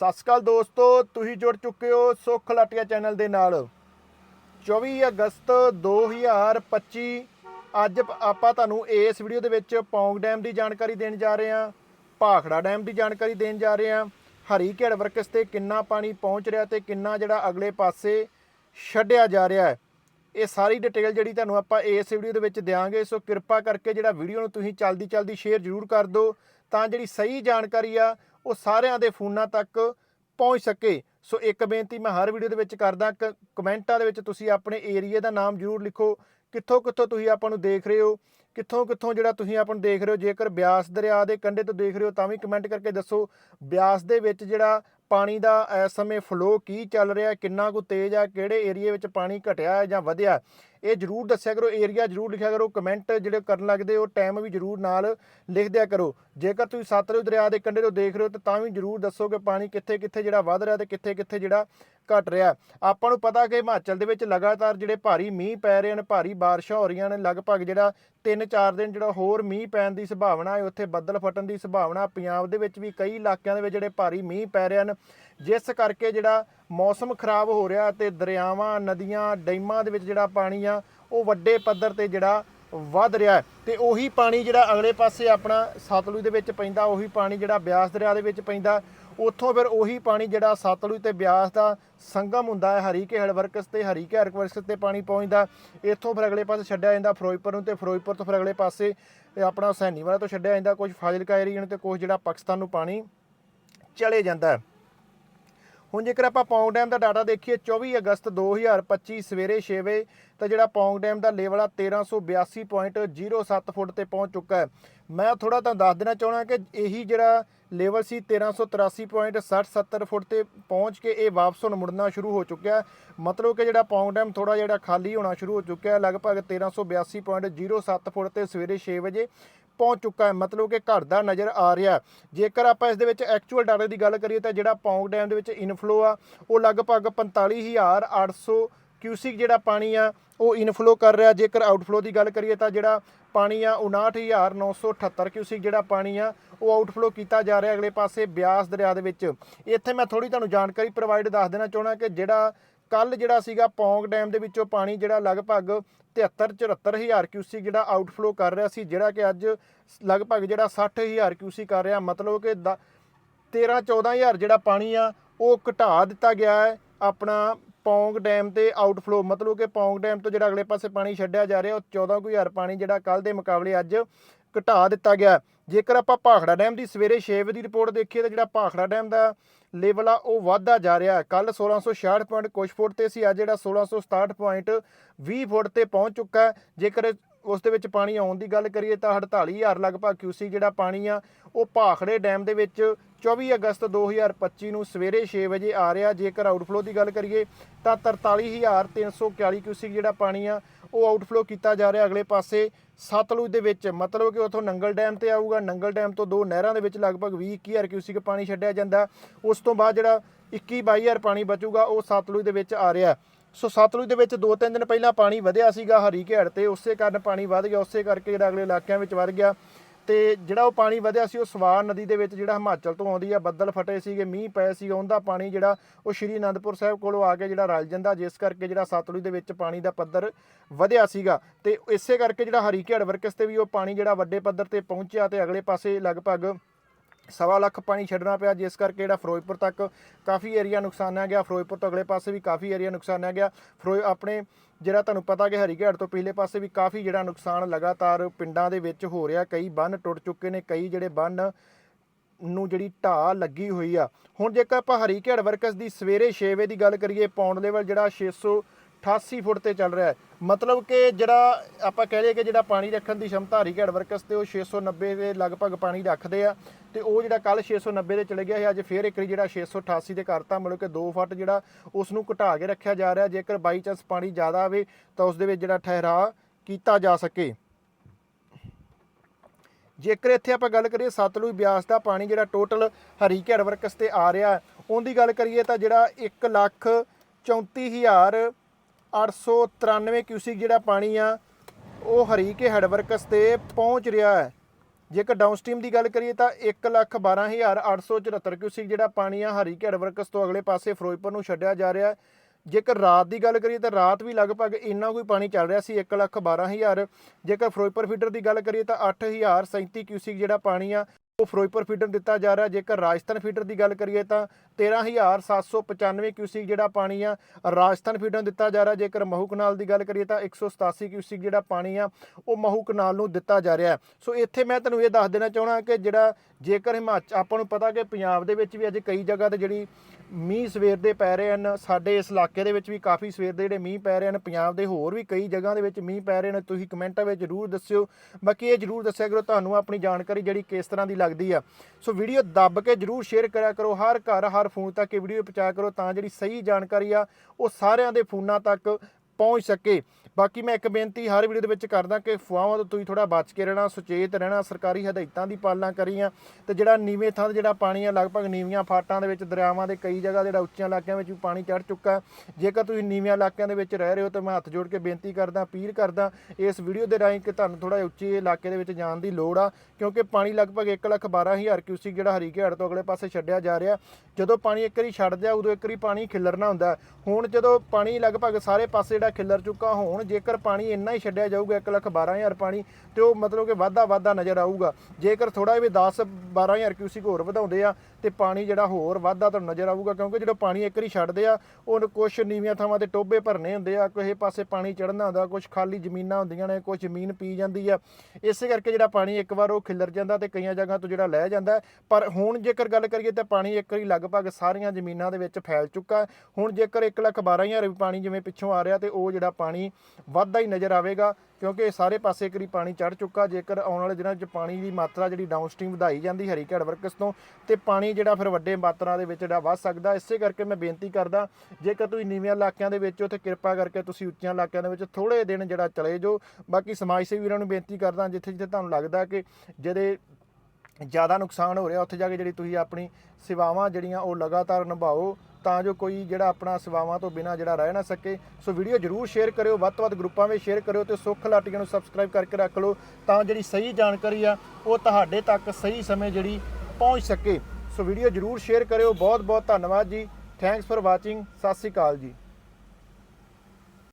ਸਤਿ ਸ਼੍ਰੀ ਅਕਾਲ ਦੋਸਤੋ, ਤੁਸੀਂ ਜੁੜ ਚੁੱਕੇ ਹੋ ਸੁੱਖ ਲਟਿਆ ਚੈਨਲ ਦੇ ਨਾਲ। 24 ਅਗਸਤ 2025 ਅੱਜ ਆਪਾਂ ਤੁਹਾਨੂੰ ਇਸ ਵੀਡੀਓ ਦੇ ਵਿੱਚ ਪੌਂਗ ਡੈਮ ਦੀ ਜਾਣਕਾਰੀ ਦੇਣ ਜਾ ਰਹੇ ਹਾਂ, ਭਾਖੜਾ ਡੈਮ ਦੀ ਜਾਣਕਾਰੀ ਦੇਣ ਜਾ ਰਹੇ ਹਾਂ, ਹਰੀ ਘੇੜ ਵਰਕਸ ਤੇ ਕਿੰਨਾ ਪਾਣੀ ਪਹੁੰਚ ਰਿਹਾ ਤੇ ਕਿੰਨਾ ਜਿਹੜਾ ਅਗਲੇ ਪਾਸੇ ਛੱਡਿਆ ਜਾ ਰਿਹਾ ਹੈ। ਇਹ ਸਾਰੀ ਡਿਟੇਲ ਜਿਹੜੀ ਤੁਹਾਨੂੰ ਆਪਾਂ ਇਸ ਵੀਡੀਓ ਦੇ ਵਿੱਚ ਦਿਆਂਗੇ, ਸੋ ਕਿਰਪਾ ਕਰਕੇ ਜਿਹੜਾ ਵੀਡੀਓ ਨੂੰ ਤੁਸੀਂ ਜਲਦੀ ਜਲਦੀ ਸ਼ੇਅਰ ਜ਼ਰੂਰ ਕਰ ਦਿਓ, ਤਾਂ ਜਿਹੜੀ ਸਹੀ ਜਾਣਕਾਰੀ ਆ ਉਹ ਸਾਰਿਆਂ ਦੇ ਫੋਨਾਂ ਤੱਕ ਪਹੁੰਚ ਸਕੇ। ਸੋ ਇੱਕ ਬੇਨਤੀ ਮੈਂ ਹਰ ਵੀਡੀਓ ਦੇ ਵਿੱਚ ਕਰਦਾ, ਕ- ਕਮੈਂਟਾਂ ਦੇ ਵਿੱਚ ਤੁਸੀਂ ਆਪਣੇ ਏਰੀਆ ਦਾ ਨਾਮ ਜ਼ਰੂਰ ਲਿਖੋ। ਕਿੱਥੋਂ ਕਿੱਥੋਂ ਤੁਸੀਂ ਆਪਾਂ ਨੂੰ ਦੇਖ ਰਹੇ ਹੋ? ਕਿੱਥੋਂ ਕਿੱਥੋਂ ਜਿਹੜਾ ਤੁਸੀਂ ਆਪਾਂ ਨੂੰ ਦੇਖ ਰਹੇ ਹੋ? ਜੇਕਰ ਬਿਆਸ ਦਰਿਆ ਦੇ ਕੰਢੇ ਤੋਂ ਦੇਖ ਰਹੇ ਹੋ, ਤਾਂ ਵੀ ਕਮੈਂਟ ਕਰਕੇ ਦੱਸੋ। ਬਿਆਸ ਦੇ ਵਿੱਚ ਜਿਹੜਾ ਪਾਣੀ ਦਾ, ਇਸ ਸਮੇਂ ਫਲੋ ਕੀ ਚੱਲ ਰਿਹਾ ਕਿੰਨਾ ਕੁ ਤੇਜ਼ ਆ? ਕਿਹੜੇ ਏਰੀਆ ਵਿੱਚ ਪਾਣੀ ਘਟਿਆ ਜਾਂ ਵਧਿਆ ਇਹ ਜਰੂਰ ਦੱਸਿਆ ਕਰੋ ਏਰੀਆ ਜਰੂਰ ਲਿਖਿਆ ਕਰੋ ਕਮੈਂਟ ਜਿਹੜੇ ਕਰਨ ਲੱਗਦੇ, ਉਹ ਟਾਈਮ ਵੀ ਜਰੂਰ ਨਾਲ ਲਿਖ ਦਿਆ ਕਰੋ। ਜੇਕਰ ਤੁਸੀਂ ਸਤਲੁਜ ਦਰਿਆ ਦੇ ਕੰਢੇ ਤੋਂ ਦੇਖ ਰਹੇ ਹੋ, ਤਾਂ ਤਾਂ ਵੀ ਜਰੂਰ ਦੱਸੋ ਕਿ ਪਾਣੀ ਕਿੱਥੇ ਕਿੱਥੇ ਜਿਹੜਾ ਵਧ ਰਿਹਾ ਤੇ ਕਿੱਥੇ ਕਿੱਥੇ ਜਿਹੜਾ ਘਟ ਰਿਹਾ ਆਪਾਂ ਨੂੰ ਪਤਾ ਕਿ ਹਿਮਾਚਲ ਦੇ ਵਿੱਚ ਲਗਾਤਾਰ ਜਿਹੜੇ ਭਾਰੀ ਮੀਂਹ ਪੈ ਰਹੇ ਹਨ, ਭਾਰੀ ਬਾਰਿਸ਼ਾਂ ਹੋ ਰਹੀਆਂ ਨੇ, ਲਗਭਗ ਜਿਹੜਾ 3-4 ਦਿਨ ਜਿਹੜਾ ਹੋਰ ਮੀਂਹ ਪੈਣ ਦੀ ਸੰਭਾਵਨਾ ਹੈ, ਉੱਥੇ ਬੱਦਲ ਫਟਣ ਦੀ ਸੰਭਾਵਨਾ ਪੰਜਾਬ ਦੇ ਵਿੱਚ ਵੀ ਕਈ ਇਲਾਕਿਆਂ ਦੇ ਵਿੱਚ ਜਿਹੜੇ ਭਾਰੀ ਮੀਂਹ ਪੈ ਰਹੇ ਹਨ, ਜਿਸ ਕਰਕੇ ਜਿਹੜਾ ਮੌਸਮ ਖਰਾਬ ਹੋ ਰਿਹਾ ਤੇ ਦਰਿਆਵਾਂ, ਨਦੀਆਂ, ਡੈਮਾਂ ਦੇ ਵਿੱਚ ਜਿਹੜਾ ਪਾਣੀ ਆ, ਉਹ ਵੱਡੇ ਪੱਧਰ ਤੇ ਜਿਹੜਾ ਵੱਧ ਰਿਹਾ ਹੈ। ਤੇ ਉਹੀ ਪਾਣੀ ਜਿਹੜਾ ਅਗਲੇ ਪਾਸੇ ਆਪਣਾ ਸਤਲੁਜ ਦੇ ਵਿੱਚ ਪੈਂਦਾ, ਉਹੀ ਪਾਣੀ ਜਿਹੜਾ ਬਿਆਸ ਦਰਿਆ ਦੇ ਵਿੱਚ ਪੈਂਦਾ, ਉੱਥੋਂ ਫਿਰ ਉਹੀ ਪਾਣੀ ਜਿਹੜਾ ਸਤਲੁਜ ਤੇ ਬਿਆਸ ਦਾ ਸੰਗਮ ਹੁੰਦਾ ਹੈ ਹਰੀਕੇ ਹੜਵਰਕਸ ਤੇ ਹਰੀਕੇ ਹਰਕਵਰਕਸ ਤੇ ਪਾਣੀ ਪਹੁੰਚਦਾ। ਇੱਥੋਂ ਫਿਰ ਅਗਲੇ ਪਾਸੇ ਛੱਡਿਆ ਜਾਂਦਾ ਫਿਰੋਜ਼ਪੁਰ ਨੂੰ ਤੇ ਫਿਰੋਜ਼ਪੁਰ ਤੋਂ ਫਿਰ ਅਗਲੇ ਪਾਸੇ ਆਪਣਾ ਹੁਸੈਨੀਵਾਲਾ ਤੋਂ ਛੱਡਿਆ ਜਾਂਦਾ। ਕੁਝ ਫਾਜ਼ਿਲਕਾ ਏਰੀਆ ਨੂੰ ਤੇ ਕੁਝ ਜਿਹੜਾ ਪਾਕਿਸਤਾਨ ਨੂੰ ਪਾਣੀ ਚਲੇ ਜਾਂਦਾ ਹੈ। ਹੁਣ ਜੇਕਰ ਆਪਾਂ ਪੌਂਗ ਡੈਮ ਦਾ ਡਾਟਾ ਦੇਖੀਏ 24 ਅਗਸਤ 2025 ਸਵੇਰੇ 6 ਵਜੇ ਤਾਂ ਜਿਹੜਾ ਪੌਂਗ ਡੈਮ ਦਾ ਲੈਵਲ ਆ 1382.07 ਫੁੱਟ ਤੇ ਪਹੁੰਚ ਚੁੱਕਾ ਹੈ। ਮੈਂ ਥੋੜਾ ਤੁਹਾਨੂੰ ਦੱਸ ਦੇਣਾ ਚਾਹਣਾ ਕਿ ਇਹੀ ਜਿਹੜਾ ਲੈਵਲ ਸੀ 1383.6070 ਫੁੱਟ ਤੇ ਪਹੁੰਚ ਕੇ ਇਹ ਵਾਪਸ ਹੁਣ ਮੁੜਨਾ ਸ਼ੁਰੂ ਹੋ ਚੁੱਕਿਆ ਮਤਲਬ ਕਿ ਜਿਹੜਾ ਪੌਂਗ ਡੈਮ ਥੋੜਾ ਜਿਹੜਾ ਖਾਲੀ ਹੋਣਾ ਸ਼ੁਰੂ ਹੋ ਚੁੱਕਿਆ ਹੈ, ਲਗਭਗ 1382.07 ਫੁੱਟ ਤੇ ਸਵੇਰੇ 6 ਵਜੇ। ਪਹੁੰਚ ਚੁੱਕਾ ਹੈ। ਮਤਲਬ ਕਿ ਘਰ ਦਾ ਨਜ਼ਰ ਆ ਰਿਹਾ ਜੇਕਰ ਆਪਾਂ ਇਸ ਦੇ ਵਿੱਚ ਐਕਚੁਅਲ ਡਾਟਾ ਦੀ ਗੱਲ ਕਰੀਏ ਤਾਂ ਜਿਹੜਾ ਪੌਂਗ ਡੈਮ ਦੇ ਵਿੱਚ ਇਨਫਲੋ ਆ, ਉਹ ਲਗਭਗ 45800 ਕਿਊਸਿਕ ਜਿਹੜਾ ਪਾਣੀ ਆ, ਉਹ ਇਨਫਲੋ ਕਰ ਰਿਹਾ। ਜੇਕਰ ਆਊਟਫਲੋ ਦੀ ਗੱਲ ਕਰੀਏ ਤਾਂ ਜਿਹੜਾ ਪਾਣੀ ਆ 59978 ਕਿਊਸਿਕ ਜਿਹੜਾ ਪਾਣੀ ਆ, ਉਹ ਆਊਟਫਲੋ ਕੀਤਾ ਜਾ ਰਿਹਾ ਅਗਲੇ ਪਾਸੇ ਬਿਆਸ ਦਰਿਆ ਦੇ ਵਿੱਚ। ਇੱਥੇ ਮੈਂ ਥੋੜੀ ਤੁਹਾਨੂੰ ਜਾਣਕਾਰੀ ਪ੍ਰੋਵਾਈਡ ਦੱਸ ਦੇਣਾ ਚਾਹਣਾ ਕਿ ਜਿਹੜਾ ਕੱਲ ਜਿਹੜਾ ਸੀਗਾ ਪੌਂਗ ਡੈਮ ਦੇ ਵਿੱਚੋਂ ਪਾਣੀ ਜਿਹੜਾ ਲਗਭਗ 73 74000 ਕਿਊਸਿਕ ਜਿਹੜਾ ਆਊਟਫਲੋ ਕਰ ਰਿਹਾ ਸੀ, ਜਿਹੜਾ ਕਿ ਅੱਜ ਲਗਭਗ ਜਿਹੜਾ 60000 ਕਿਊਸਿਕ ਕਰ ਰਿਹਾ। ਮਤਲਬ ਕਿ 13 14000 ਜਿਹੜਾ ਪਾਣੀ ਆ, ਉਹ ਘਟਾ ਦਿੱਤਾ ਗਿਆ ਹੈ ਆਪਣਾ ਪੌਂਗ ਡੈਮ ਤੇ ਆਊਟਫਲੋ ਮਤਲਬ ਕਿ ਪੌਂਗ ਡੈਮ ਤੋਂ ਜਿਹੜਾ ਅਗਲੇ ਪਾਸੇ ਪਾਣੀ ਛੱਡਿਆ ਜਾ ਰਿਹਾ, ਉਹ 14000 ਪਾਣੀ ਜਿਹੜਾ ਕੱਲ ਦੇ ਮੁਕਾਬਲੇ ਅੱਜ ਘਟਾ ਦਿੱਤਾ ਗਿਆ ਜੇਕਰ ਆਪਾਂ ਭਾਖੜਾ ਡੈਮ ਦੀ ਸਵੇਰੇ 6 ਵਜੇ ਦੀ ਰਿਪੋਰਟ ਦੇਖੀਏ ਤਾਂ ਜਿਹੜਾ ਭਾਖੜਾ ਡੈਮ ਦਾ ਲੈਵਲ ਆ ਉਹ ਵਧਦਾ ਜਾ ਰਿਹਾ ਕੱਲ 1666 ਪੁਆਇੰਟ ਕੁਛ ਫੁੱਟ ਤੇ ਸੀ, ਅੱਜ ਜਿਹੜਾ 1667.20 ਫੁੱਟ ਤੇ ਪਹੁੰਚ ਚੁੱਕਾ ਹੈ। ਜੇਕਰ ਉਸ ਦੇ ਵਿੱਚ ਪਾਣੀ ਆਉਣ ਦੀ ਗੱਲ ਕਰੀਏ ਤਾਂ 48000 ਲਗਭਗ ਕਿਊਸੀ ਜਿਹੜਾ ਪਾਣੀ ਆ, ਉਹ ਭਾਖੜੇ ਡੈਮ ਦੇ ਵਿੱਚ 24 ਅਗਸਤ 2025 ਨੂੰ ਸਵੇਰੇ 6 ਵਜੇ ਆ ਰਿਹਾ। ਜੇਕਰ ਆਊਟਫਲੋ ਦੀ ਗੱਲ ਕਰੀਏ ਤਾਂ 43341 ਕਿਊਸਿਕ ਜਿਹੜਾ ਪਾਣੀ ਆ, ਉਹ ਆਊਟਫਲੋ ਕੀਤਾ ਜਾ ਰਿਹਾ। ਅਗਲੇ ਪਾਸੇ ਸਤਲੁਜ ਦੇ ਵਿੱਚ ਮਤਲਬ ਕਿ ਉਥੋਂ ਨੰਗਲ ਡੈਮ ਤੇ ਆਊਗਾ। ਨੰਗਲ ਡੈਮ ਤੋਂ ਦੋ ਨਹਿਰਾਂ ਦੇ ਵਿੱਚ ਲਗਭਗ 20 21000 ਕਿਊਸਿਕ ਪਾਣੀ ਛੱਡਿਆ ਜਾਂਦਾ। ਉਸ ਤੋਂ ਬਾਅਦ ਜਿਹੜਾ 21 22000 ਪਾਣੀ ਬਚੂਗਾ, ਉਹ ਸਤਲੁਜ ਦੇ ਵਿੱਚ ਆ ਰਿਹਾ। ਸੋ ਸਤਲੁਜ ਦੇ ਵਿੱਚ ਦੋ ਤਿੰਨ ਦਿਨ ਪਹਿਲਾਂ ਪਾਣੀ ਵਧਿਆ ਸੀਗਾ ਹਰੀ ਘੇੜ ਤੇ ਉਸੇ ਕਾਰਨ ਪਾਣੀ ਵੱਧ ਗਿਆ, ਉਸੇ ਕਰਕੇ ਜਿਹੜਾ ਅਗਲੇ ਇਲਾਕਿਆਂ ਵਿੱਚ ਵੱਧ ਗਿਆ। ਤੇ ਜਿਹੜਾ ਉਹ ਪਾਣੀ ਵਧਿਆ ਸੀ ਉਹ ਸਵਾਰ ਨਦੀ ਦੇ ਵਿੱਚ ਜਿਹੜਾ ਹਿਮਾਚਲ ਤੋਂ ਆਉਂਦੀ ਆ, ਬੱਦਲ ਫਟੇ ਸੀਗੇ, ਮੀਂਹ ਪਏ ਸੀ ਉਹਦਾ ਪਾਣੀ ਜਿਹੜਾ ਉਹ ਸ਼੍ਰੀ ਅਨੰਦਪੁਰ ਸਾਹਿਬ ਕੋਲੋਂ ਆ ਕੇ ਜਿਹੜਾ ਰਲ ਜਾਂਦਾ, ਜਿਸ ਕਰਕੇ ਜਿਹੜਾ ਸਤਲੁਜ ਦੇ ਵਿੱਚ ਪਾਣੀ ਦਾ ਪੱਧਰ ਵਧਿਆ ਸੀਗਾ। ਤੇ ਇਸੇ ਕਰਕੇ ਜਿਹੜਾ ਹਰੀ ਘੇੜ ਵਰਕਸ ਤੇ ਵੀ ਉਹ ਪਾਣੀ ਜਿਹੜਾ ਵੱਡੇ ਪੱਧਰ ਤੇ ਪਹੁੰਚਿਆ ਤੇ ਅਗਲੇ ਪਾਸੇ ਲਗਭਗ ਸਵਾ ਲੱਖ ਪਾਣੀ ਛੱਡਣਾ ਪਿਆ, ਜਿਸ ਕਰਕੇ ਜਿਹੜਾ ਫਿਰੋਜ਼ਪੁਰ ਤੱਕ ਕਾਫੀ ਏਰੀਆ ਨੁਕਸਾਨਿਆ ਗਿਆ ਫਿਰੋਜ਼ਪੁਰ ਤੋਂ ਅਗਲੇ ਪਾਸੇ ਵੀ ਕਾਫੀ ਏਰੀਆ ਨੁਕਸਾਨਿਆ ਗਿਆ ਫਿਰੋ ਆਪਣੇ ਜਿਹੜਾ ਤੁਹਾਨੂੰ ਪਤਾ ਕਿ ਹਰੀਗੜ੍ਹ ਤੋਂ ਪਿਛਲੇ ਪਾਸੇ ਵੀ ਕਾਫੀ ਜਿਹੜਾ ਨੁਕਸਾਨ ਲਗਾਤਾਰ ਪਿੰਡਾਂ ਦੇ ਵਿੱਚ ਹੋ ਰਿਹਾ। ਕਈ ਬੰਨ ਟੁੱਟ ਚੁੱਕੇ ਨੇ, ਕਈ ਜਿਹੜੇ ਬੰਨ ਨੂੰ ਜਿਹੜੀ ਢਾਹ ਲੱਗੀ ਹੋਈ ਆ। ਹੁਣ ਜੇਕਰ ਆਪਾਂ ਹਰੀਕੇੜ ਵਰਕਸ ਦੀ ਸਵੇਰੇ 6 ਵਜੇ ਦੀ ਗੱਲ ਕਰੀਏ, ਪੌਂਡ ਲੈਵਲ ਜਿਹੜਾ 688 ਫੁੱਟ ਤੇ ਚੱਲ ਰਿਹਾ ਹੈ। ਮਤਲਬ ਕਿ ਜਿਹੜਾ ਆਪਾਂ ਕਹਿ ਲਈਏ ਕਿ ਜਿਹੜਾ ਪਾਣੀ ਰੱਖਣ ਦੀ ਸ਼ਮਤਾ ਹਰੀਕੇੜ ਵਰਕਸ ਤੇ ਉਹ 690 ਦੇ ਲਗਭਗ ਪਾਣੀ ਰੱਖਦੇ ਆ ਤੇ ਉਹ ਜਿਹੜਾ ਕੱਲ 690 ਦੇ ਚਲੇ ਗਿਆ ਸੀ, ਅੱਜ ਫੇਰ ਇੱਕ ਵਾਰੀ ਜਿਹੜਾ 688 ਦੇ ਕਰਤਾ ਮਤਲਬ ਕਿ 2 ਫੁੱਟ ਜਿਹੜਾ ਉਸ ਨੂੰ ਘਟਾ ਕੇ ਰੱਖਿਆ ਜਾ ਰਿਹਾ। ਜੇਕਰ ਬਾਈ ਚਾਂਸ ਪਾਣੀ ਜ਼ਿਆਦਾ ਆਵੇ ਤਾਂ ਉਸ ਦੇ ਵਿੱਚ ਜਿਹੜਾ ਠਹਿਰਾ ਕੀਤਾ ਜਾ ਸਕੇ। ਜੇਕਰ ਇੱਥੇ ਆਪਾਂ ਗੱਲ ਕਰੀਏ ਸਤਲੁਜ ਬਿਆਸ ਦਾ ਪਾਣੀ ਜਿਹੜਾ ਟੋਟਲ ਹਰੀਕੇ ਵਰਕਸ ਤੇ ਆ ਰਿਹਾ, ਉਹਦੀ ਗੱਲ ਕਰੀਏ ਤਾਂ ਜਿਹੜਾ 1 ਲੱਖ 34893 ਕਿਊਸਿਕ ਜਿਹੜਾ ਪਾਣੀ ਆ, ਉਹ ਹਰੀਕੇ ਹੈਡਵਰਕਸ ਤੇ ਪਹੁੰਚ ਰਿਹਾ ਹੈ। ਜੇਕਰ ਡਾਊਨਸਟ੍ਰੀਮ ਦੀ ਗੱਲ ਕਰੀਏ ਤਾਂ 112874 ਕਿਊਸਿਕ ਜਿਹੜਾ ਪਾਣੀ ਆ, ਹਰੀਕੇ ਹੈਡਵਰਕਸ ਤੋਂ ਅਗਲੇ ਪਾਸੇ ਫਿਰੋਜ਼ਪੁਰ ਨੂੰ ਛੱਡਿਆ ਜਾ ਰਿਹਾ ਹੈ। ਜੇਕਰ ਰਾਤ ਦੀ ਗੱਲ ਕਰੀਏ ਤਾਂ ਰਾਤ ਵੀ ਲਗਭਗ ਇੰਨਾ ਕੋਈ ਪਾਣੀ ਚੱਲ ਰਿਹਾ ਸੀ 112000 ਜੇਕਰ ਫਿਰੋਜ਼ਪੁਰ ਫੀਡਰ ਦੀ ਗੱਲ ਕਰੀਏ ਤਾਂ 8037 ਕਿਊਸਿਕ ਜਿਹੜਾ ਪਾਣੀ ਆ ਉਹ ਫਿਰੋਜ਼ਪੁਰ ਫੀਡਰ ਦਿੱਤਾ ਜਾ ਰਿਹਾ। ਜੇਕਰ ਰਾਜਸਥਾਨ ਫੀਡਰ ਦੀ ਗੱਲ ਕਰੀਏ ਤਾਂ 13795 ਕਿਊਸਿਕ ਜਿਹੜਾ ਪਾਣੀ ਆ, ਰਾਜਸਥਾਨ ਫੀਡਰ ਨੂੰ ਦਿੱਤਾ ਜਾ ਰਿਹਾ। ਜੇਕਰ ਮਹੂ ਕਨਾਲ ਦੀ ਗੱਲ ਕਰੀਏ ਤਾਂ 187 ਕਿਊਸਿਕ ਜਿਹੜਾ ਪਾਣੀ ਆ, ਉਹ ਮਹੂ ਕਨਾਲ ਨੂੰ ਦਿੱਤਾ ਜਾ ਰਿਹਾ। ਸੋ ਇੱਥੇ ਮੈਂ ਤੁਹਾਨੂੰ ਇਹ ਦੱਸ ਦੇਣਾ ਚਾਹਣਾ ਕਿ ਜਿਹੜਾ ਜੇਕਰ ਹਿਮਾਚਲ ਆਪਾਂ ਨੂੰ ਪਤਾ ਕਿ ਪੰਜਾਬ ਦੇ ਵਿੱਚ ਵੀ ਅੱਜ ਕਈ ਜਗ੍ਹਾ ਤੇ ਜਿਹੜੀ ਮੀਂਹ ਸਵੇਰ ਦੇ ਪੈ ਰਹੇ ਹਨ, ਸਾਡੇ ਇਸ ਇਲਾਕੇ ਦੇ ਵਿੱਚ ਵੀ ਕਾਫੀ ਸਵੇਰ ਦੇ ਜਿਹੜੇ ਮੀਂਹ ਪੈ ਰਹੇ ਹਨ, ਪੰਜਾਬ ਦੇ ਹੋਰ ਵੀ ਕਈ ਜਗ੍ਹਾ ਦੇ ਵਿੱਚ ਮੀਂਹ ਪੈ ਰਹੇ ਨੇ ਤੁਸੀਂ ਕਮੈਂਟਾਂ ਵਿੱਚ ਜਰੂਰ ਦੱਸਿਓ। ਬਾਕੀ ਇਹ ਜਰੂਰ ਦੱਸਿਆ ਕਰੋ, ਤੁਹਾਨੂੰ ਆਪਣੀ ਜਾਣਕਾਰੀ ਜਿਹੜੀ ਕਿਸ ਤਰ੍ਹਾਂ ਦੀ ਲੱਗਦੀ ਆ। ਸੋ ਵੀਡੀਓ ਦੱਬ ਕੇ ਜਰੂਰ ਸ਼ੇਅਰ ਕਰਿਆ ਕਰੋ। ਹਰ ਘਰ, ਹਰ ਫੋਨ ਤੱਕ ਇਹ ਵੀਡੀਓ ਪਹੁੰਚਾਇਆ ਕਰੋ ਤਾਂ ਜਿਹੜੀ ਸਹੀ ਜਾਣਕਾਰੀ ਆ, ਉਹ ਸਾਰਿਆਂ ਦੇ ਫੋਨਾਂ ਤੱਕ ਪਹੁੰਚ ਸਕੇ। ਬਾਕੀ ਮੈਂ ਇੱਕ ਬੇਨਤੀ ਹਰ ਵੀਡੀਓ ਦੇ ਵਿੱਚ ਕਰਦਾ ਕਿ ਫੁਆਵਾਂ ਤੋਂ ਤੁਸੀਂ ਥੋੜਾ ਬਚ ਕੇ ਰਹਿਣਾ, ਸੁਚੇਤ ਰਹਿਣਾ, ਸਰਕਾਰੀ ਹਦਾਇਤਾਂ ਦੀ ਪਾਲਣਾ ਕਰੀਆਂ ਤੇ ਜਿਹੜਾ ਨੀਵੇਂ ਥਾਂ ਤੇ ਜਿਹੜਾ ਪਾਣੀ ਆ, ਲਗਭਗ ਨੀਵੀਆਂ ਫਾਟਾਂ ਦੇ ਵਿੱਚ, ਦਰਿਆਵਾਂ ਦੇ ਕਈ ਜਗ੍ਹਾ ਜਿਹੜਾ ਉੱਚੀਆਂ ਇਲਾਕਿਆਂ ਵਿੱਚ ਵੀ ਪਾਣੀ ਚੜ ਚੁੱਕਾ ਜੇਕਰ ਤੁਸੀਂ ਨੀਵੀਆਂ ਇਲਾਕਿਆਂ ਦੇ ਵਿੱਚ ਰਹਿ ਰਹੇ ਹੋ ਤਾਂ ਮੈਂ ਹੱਥ ਜੋੜ ਕੇ ਬੇਨਤੀ ਕਰਦਾ, ਅਪੀਲ ਕਰਦਾ, ਇਸ ਵੀਡੀਓ ਦੇ ਰਾਹੀਂ ਕਿ ਤੁਹਾਨੂੰ ਥੋੜਾ ਉੱਚੇ ਇਲਾਕੇ ਦੇ ਵਿੱਚ ਜਾਣ ਦੀ ਲੋੜ ਆ, ਕਿਉਂਕਿ ਪਾਣੀ ਲਗਭਗ 112000 ਕਿਊਸਿਕ ਜਿਹੜਾ ਹਰੀਕੇ ਹੜ ਤੋਂ ਅਗਲੇ ਪਾਸੇ ਛੱਡਿਆ ਜਾ ਰਿਹਾ। ਜਦੋਂ ਪਾਣੀ ਇੱਕ ਵਾਰੀ ਛੱਡ ਦਿਆ, ਉਦੋਂ ਇੱਕ ਵਾਰੀ ਪਾਣੀ ਖਿਲਰਨਾ ਹੁੰਦਾ। ਹੁਣ ਜਦੋਂ ਪਾਣੀ ਲਗਭਗ ਸਾਰੇ ਪਾਸੇ ਜਿਹੜਾ ਖਿਲਰ ਚੁੱਕਾ ਹੋਣ, ਜੇਕਰ ਪਾਣੀ ਇੰਨਾ ਹੀ ਛੱਡਿਆ ਜਾਊਗਾ 112000 ਪਾਣੀ, ਤੇ ਉਹ ਮਤਲਬ ਕਿ ਵਾਧਾ ਵਾਧਾ ਨਜ਼ਰ ਆਊਗਾ ਜੇਕਰ ਥੋੜਾ ਵੀ 10 12000 ਕਿਊਸਿਕ ਹੋਰ ਵਧਾਉਂਦੇ ਆ, ਤੇ ਪਾਣੀ ਜਿਹੜਾ ਹੋਰ ਵਾਧਾ ਤੁਹਾਨੂੰ ਨਜ਼ਰ ਆਊਗਾ, ਕਿਉਂਕਿ ਜਿਹੜਾ ਪਾਣੀ ਇੱਕ ਵਾਰੀ ਛੱਡਦੇ ਆ, ਉਹ ਕੁਛ ਨੀਵੀਆਂ ਥਾਵਾਂ ਤੇ ਟੋਬੇ ਭਰਨੇ ਹੁੰਦੇ ਆ, ਕਿਸੇ ਪਾਸੇ ਪਾਣੀ ਚੜਨਾ ਹੁੰਦਾ ਕੁਝ ਖਾਲੀ ਜ਼ਮੀਨਾਂ ਹੁੰਦੀਆਂ ਨੇ ਕੁਝ ਜ਼ਮੀਨ ਪੀ ਜਾਂਦੀ ਆ ਇਸੇ ਕਰਕੇ ਜਿਹੜਾ ਪਾਣੀ ਇੱਕ ਵਾਰ ਉਹ ਖਿਲਰ ਜਾਂਦਾ ਤੇ ਕਈਆਂ ਜਗ੍ਹਾ ਤੋਂ ਜਿਹੜਾ ਲੈ ਜਾਂਦਾ, ਪਰ ਹੁਣ ਜੇਕਰ ਗੱਲ ਕਰੀਏ ਤਾਂ ਪਾਣੀ ਇੱਕ ਵਾਰੀ ਲਗਭਗ ਸਾਰੀਆਂ ਜ਼ਮੀਨਾਂ ਦੇ ਵਿੱਚ ਫੈਲ ਚੁੱਕਾ ਹੈ। ਹੁਣ ਜੇਕਰ 112000 ਵੀ ਪਾਣੀ ਜਿਵੇਂ ਪਿੱਛੋਂ ਆ ਰਿਹਾ ਤੇ ਉਹ ਜਿਹੜਾ ਪਾਣੀ ਵੱਧਦਾ ਹੀ ਨਜ਼ਰ ਆਵੇਗਾ, ਕਿਉਂਕਿ ਸਾਰੇ ਪਾਸੇ ਕਰੀ ਪਾਣੀ ਚੜ ਚੁੱਕਾ, ਜੇਕਰ ਆਉਣ ਵਾਲੇ ਦਿਨਾਂ 'ਚ ਪਾਣੀ ਦੀ ਮਾਤਰਾ ਜਿਹੜੀ ਡਾਊਨਸਟ੍ਰੀਮ ਵਧਾਈ ਜਾਂਦੀ ਹਰੀਕੇਡ ਵਰਕਸ ਤੋਂ, ਤੇ ਪਾਣੀ ਜਿਹੜਾ ਫਿਰ ਵੱਡੇ ਮਾਤਰਾ ਦੇ ਵਿੱਚ ਜਿਹੜਾ ਵੱਧ ਸਕਦਾ, ਇਸੇ ਕਰਕੇ ਮੈਂ ਬੇਨਤੀ ਕਰਦਾ, ਜੇਕਰ ਤੁਸੀਂ ਨੀਵੇਂ ਇਲਾਕਿਆਂ ਦੇ ਵਿੱਚ ਉੱਥੇ ਕਿਰਪਾ ਕਰਕੇ ਤੁਸੀਂ ਉੱਚੀਆਂ ਇਲਾਕਿਆਂ ਦੇ ਵਿੱਚ ਥੋੜੇ ਦਿਨ ਜਿਹੜਾ ਚਲੇ ਜਾਓ। ਬਾਕੀ ਸਮਾਜ ਸੇਵੀ ਵੀਰਾਂ ਨੂੰ ਬੇਨਤੀ ਕਰਦਾ, ਜਿੱਥੇ ਜਿੱਥੇ ਤੁਹਾਨੂੰ ਲੱਗਦਾ ਕਿ ਜਿਹਦੇ ਜ਼ਿਆਦਾ ਨੁਕਸਾਨ ਹੋ ਰਿਹਾ, ਉੱਥੇ ਜਾ ਕੇ ਜਿਹੜੀ ਤੁਸੀਂ ਆਪਣੀ ਸੇਵਾਵਾਂ ਜਿਹੜੀਆਂ ਉਹ ਲਗਾਤਾਰ ਨਿਭਾਓ ਤਾਂ ਜੋ ਕੋਈ ਜਿਹੜਾ ਆਪਣਾ ਸੇਵਾਵਾਂ ਤੋਂ ਬਿਨਾ ਜਿਹੜਾ ਰਹਿ ਨਾ ਸਕੇ। ਸੋ ਵੀਡੀਓ ਜਰੂਰ ਸ਼ੇਅਰ ਕਰਿਓ, ਵੱਧ ਤੋਂ ਵੱਧ ਗਰੁੱਪਾਂ ਵਿੱਚ ਸ਼ੇਅਰ ਕਰਿਓ ਤੇ ਸੁੱਖ ਲਾਟੀਆਂ ਨੂੰ ਸਬਸਕ੍ਰਾਈਬ ਕਰਕੇ ਰੱਖ ਲਓ ਤਾਂ ਜਿਹੜੀ ਸਹੀ ਜਾਣਕਾਰੀ ਆ, ਉਹ ਤੁਹਾਡੇ ਤੱਕ ਸਹੀ ਸਮੇਂ ਜਿਹੜੀ ਪਹੁੰਚ ਸਕੇ। ਸੋ ਵੀਡੀਓ ਜਰੂਰ ਸ਼ੇਅਰ ਕਰਿਓ ਬਹੁਤ ਬਹੁਤ ਧੰਨਵਾਦ ਜੀ। Thanks for watching Sat Sri ਅਕਾਲ ਜੀ।